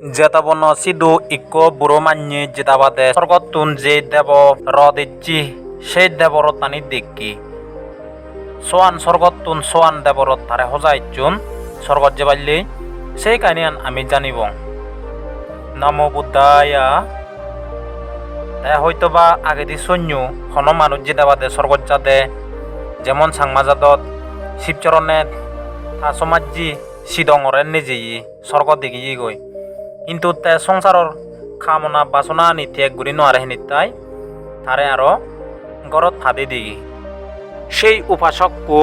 জেতাবন Sidhu eco বুড়ো মান্যে জেতাবাদে স্বর্গতুন যে দেব র দিচ্ছি সেই দেবর তানি দেখি সোয়ান স্বর্গতুন সোয়ান দেবর তারে হজাইচুন স্বর্গত যে বাল্লি সেই কাহিনী আমি জানিব। নম বুদ্ধায়া। হয়তো বা আগে দি সৈন্য হন মানুষ জেতাবাদে স্বর্গত যাদে যেমন সাংমাজাদত, শিবচরণে, তা সমাজি সিদঙরে নিজেই স্বর্গ দেখি গই কিন্তু তে সংসাৰৰ কামনা বাসনা নীতি গুৰি নোৱাৰে তাই তাৰে আৰু ঘৰত ভাবি দি সেই উপাসকো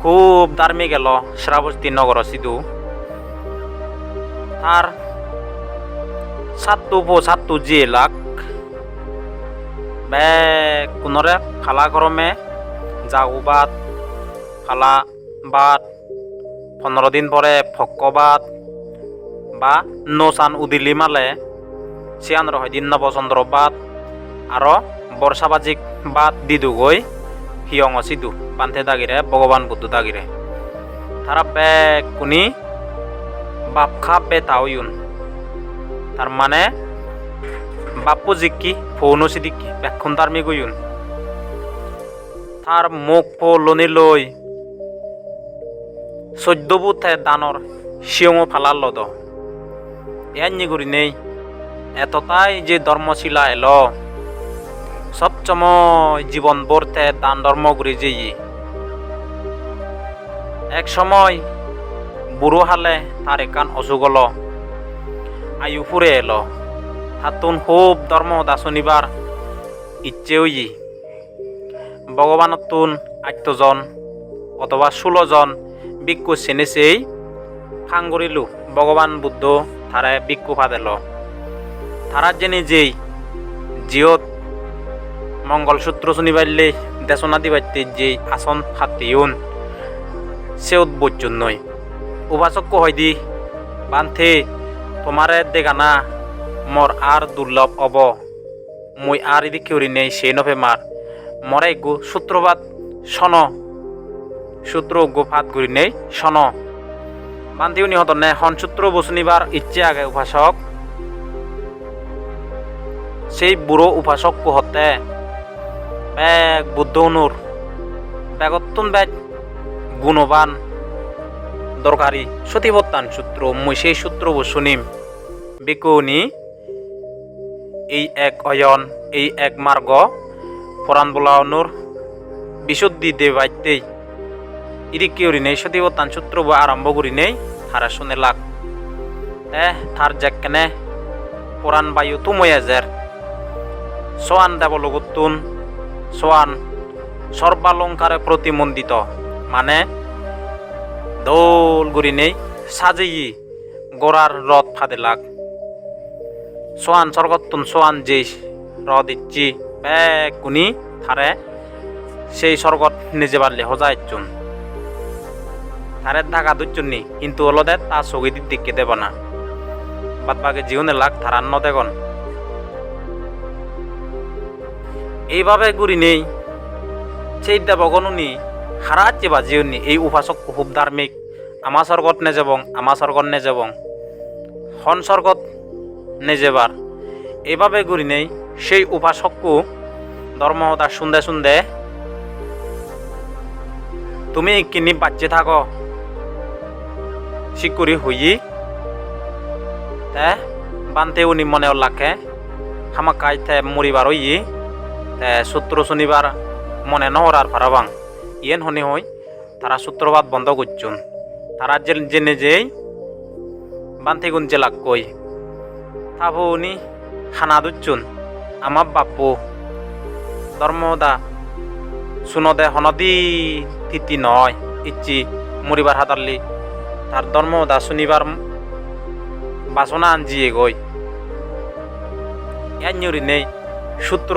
খুব ধাৰ্মিক গেল শ্ৰাৱস্তী নগৰ সিধু তাৰ সাতটো পো সাতটো জি লাখ বে কোনৰে খালা গৰমে যাও বাট খালা বাট পোন্ধৰ দিন পৰে ফক্ক বাট বা নৌচান উদিলি মালে চিয়ান রহয় দিন নবচন্দ্র বাদ আর বর্ষাবাজিক বাদ দিদুগৈ হিয়ং সিদু পান্থে দাগিরে ভগবান বুদ্ধ দাগিরে তারা বেগ কুনি বাপ খাপ বে তাওয়ুন তার মানে বাপ্পু জিক্কি ফৌনো সিদিকি বেক্ষণ তার মিগুয়ুন তার মুখ পো লনি লই চৈদ্য বুথে দানৰ শিয়ঙো ফালাৰ লদ। ইয়ান্নি করি নেই এতটাই যে ধর্মশিলা এলো সবসময় জীবন বর্তে দান ধর্ম করে যে এক সময় বুড়ো হালে তার একান অসুখ হলো আয়ু ফুরে এলো হাতুন খুব ধর্ম দাসনিবার ইচ্ছেও ই ভগবানতুন আটজন অথবা ষোলোজন ভিক্ষু চেনেছেই ফাংগরিলু ভগবান বুদ্ধ। তারা ভিক্ষু ফাদেল তারা জেনে যেই জিয়ত মঙ্গলসূত্র শুনিবাইলে দেশনা দিবাইতে যেই আসন হাতিউন সেউত বৈচুন নয়। উপাচক্য হয় দি বান্ধে তোমারে দেগানা মর আর দুর্লভ অব মই আর ইদি কেউরি নেই, সে নভে মার। মরাই গু সূত্রবাদ সন সূত্র গোফাত গুরি নেই সন বান্ধিও নিহত। নে সনসূত্র বচনিবার ইচ্ছে আগে উপাসক। সেই বুড়ো উপাসক কুহতে। বেগ বুদ্ধ অনুর বেগত্তন বেগ গুণবান। দরকারি সতীবত্তান সূত্র মই সেই সূত্র বসুনিম বিকৌনি এই এক অয়ন, এই এক মার্গ পরাণ বোলা অনুর বিশুদ্ধি দেবাইতেই। তারা শুনে লাগ। এ, থার জ্যাক কেনে? পুরাণ বায়ু তুময়া জের। সোয়ান দেব লগুতুন সোয়ান, সর্বালঙ্কারে প্রতিমন্দিত। মানে দোল গুরি নেই। সাজেই গোড়ার রথ ফাদে লাগ। সোয়ান স্বর্গতুন সোয়ান যেই রথ ইচ্ছি। ব্যাগ কুনি থারে। সেই স্বর্গত নিজে পারলে হজাইচুন তারের ঢাকা দুচ্চুন্নি কিন্তু অলদে তা সগিদির দিকে দেব না। বাদ বাকি জীবনে লাগ থারান্ন দেখন এইভাবে গুড়ি নেই। সেই দেবগণুনি হারাচ্ছে বা জিউনি এই উপাসক খুব ধার্মিক। আমা স্বর্গত নে যাবং আমা স্বর্গত নে যাবং হন স্বর্গত নে যাবার এইভাবে গুড়ি নেই, সেই উপাসককু ধর্মহতা শুনদে শুনদে, তুমি কিনি বাচ্চে থাকো শিকুরি হইyi তে বানতে উনি মনে লাখে। হামা কাইতে মরিবার হইyi তে সূত্র শনিবার মনে নহরার ফারাবাং ইয়েন হনি হই তারা সূত্রবাদ বন্ধ করছুন তারা যে জেনে যেই বান্তে গুন জেলাক কই তাবো উনি হানা দুচ্ছুন আমার বাপু ধর্মদা শুনদে হনদি তিতি নয়। ইচ্ছি মরিবার হাতারলি তার ধর্ম দা শুনিবার বাসনা আনজিয়ে গই। ইয়ান্যুরি নেই সূত্র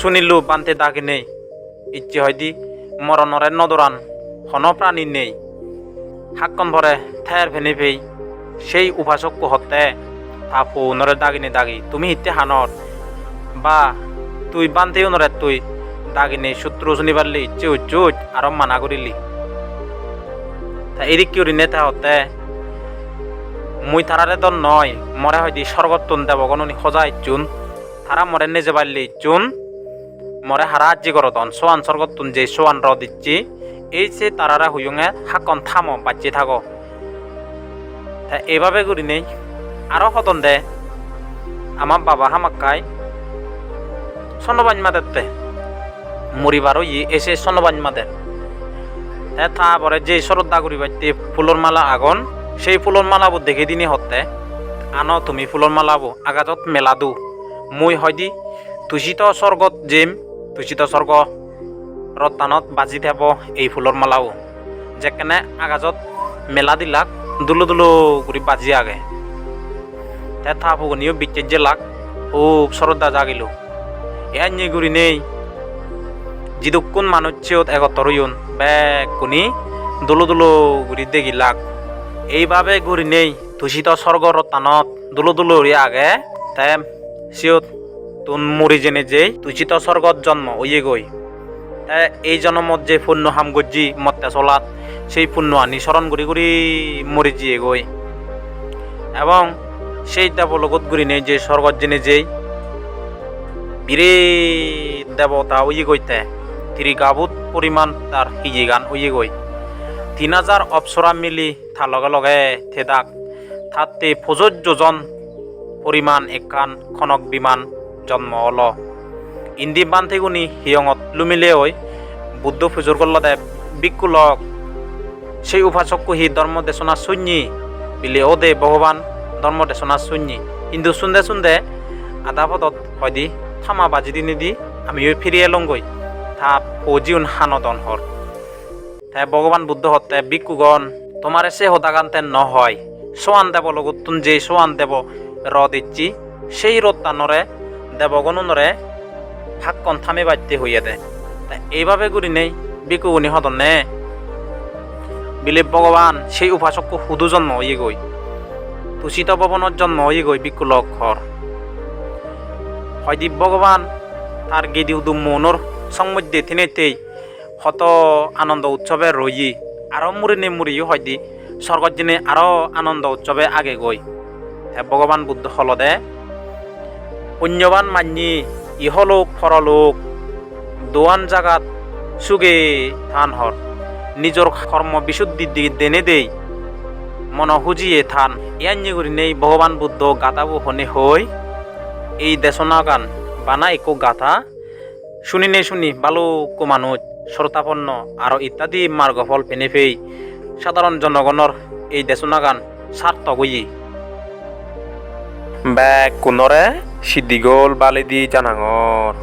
শুনিলু বান্তে দাগে নেই। ইচ্ছে হয়দি মরণরে নদরান হন প্রাণী নেই। হাক্কন ভরে ঠের ভেনে ভেই সেই উপাসক হতে থাপু নরে দাগিনে দাগি তুমি হিতে হানত বা তুই বান্তেও নরে তুই দাগিনে সূত্র শুনিবারলি ইচ্ছে উচ্চুচ আর মানা করিলি। তা এদিক কিউরি নেতা হতে? মুই তারারে তো নয়, মরে হয় হয়দি স্বর্গতুন দেবগণনি সজা ইচ্ছুন। তারা মরে নিজে বাড়লে ইচ্ছুন। মরে হারা আজি করতন সোয়ান স্বর্গতুন যে সোয়ান র দিচ্ছি এই যে তারারা হুয়ুঙে হাকন থামো বাচ্চি থাকো। তা এভাবে করি নেই, আরও হতন দে? আমার বাবা হামাক্কাই সন্নবান মাদেরতে মরিবারও ই এসে সন্নবান তে তারপরে যে শ্রদ্ধা করি বাইতে ফুলর মালা আগন, সেই ফুলর মালাবো দেখে দিনই হতে। আনো তুমি ফুলর মালাবো, আগাজত মেলাদু মুই হয়দি তুষিত স্বর্গত জিম, তুষিত স্বর্গ রত্তানত বাজি থাব এই ফুলর মালাও যেখানে আগাজত মেলা দিলাক, দুলো দুলো করে বাজি আগে। তে থাপুগনিও বিচ্ছেদ যে লাগ ও শ্রদ্ধা জাগিল। এ নিয়ে গুড়ি নেই জিদুকুন মানুষ চেয়েও একত্র ইউন ব্যাগ কুনি, দুলো দুলো গুড়ি দেখি লাগ। এইভাবে গুড়ি নেই দূষিত স্বর্গ রত্তানত দুলো দুলো আগে তাই সিওত তুন মরি জেনে যেই দূষিত স্বর্গত জন্ম, ওইয়ে গই। তাই এই জন্মত যে পুণ্য হাম গজ্জি মত্তে চলাত, সেই পুণ্য আনি স্মরণ করি করি মরি জিয়ে গই। এবং সেই দেব লগত গুড়ি নেই যে স্বর্গত জেনে যেই। বীরে দেবতা উইয়ে গইতে তিরি গাবুত পরিমাণ তার হিজি গান উইয়ে গই তিন হাজার অপসরা মিলি তার লগে লগে থেদাক তাতে প্রযোজ্য জন পরিমাণ একান খনক বিমান জন্ম অল ইন্দি বান থেগুনি হিয়ঙত লুমিলে ওই বুদ্ধ ফুজুর করল দে বিকুলক সেই উপাসকু হি ধর্ম দেশনা শূন্যি বিলে ও দে ভগবান ধর্ম দেশনা শূন্যি কিন্তু শুনদে শুনদে আধা পদত হয়দি থামা বাজি দিনে দি আমিও ফিরিয়ে লঙ্গই থা ফৌজিউন হানদন হর তাই ভগবান বুদ্ধ হতে বিকুগণ তোমার সে হতাকান্তে নহয়। সোয়ান দেব লগত তুন যে সোয়ান দেব র দিচ্ছি সেই রত্তানরে দেবগণনরে হাক্কন থামে বাড়তে হইয়া দে। তা এইভাবে গুরি নেই বিকুগুনি হদন নে। বিলে ভগবান, সেই উপাসকু সুদু জন্ম হইয়ে গই তুষিত ভবনের জন্ম হইয়ে গই বিকুলক ঘর। হয়দি ভগবান, তার গেদি উদু মনোর সংমধ্যে থিনেতেই হত আনন্দ উৎসবে রই আরও মুড়ি নে মুড়ি হয়দি স্বর্গত দিনে আরও আনন্দ উৎসবে আগে গই হে ভগবান বুদ্ধ হলদে, পুণ্যবান মান্যি, ইহলোক পরলোক দোয়ান জাগাত সুগে থান হর নিজর কর্ম বিশুদ্ধি দিকে দেনে দেই, মন হুজিয়ে থান। ইয়ান্যি করি নেই ভগবান বুদ্ধ গাতাবু হনে হই এই দেশনা গান বানা একো গাথা শুনি নে, শুনি বালুকো মানুষ শ্রোতাপন্ন আর ইত্যাদি মার্গফল ফেনে ফেই। সাধারণ জনগণের এই দেশনা গান সার্থক হইয়ে ব্যাগ কোনরে সিদ্ধিগোল বালিদি জানাঙর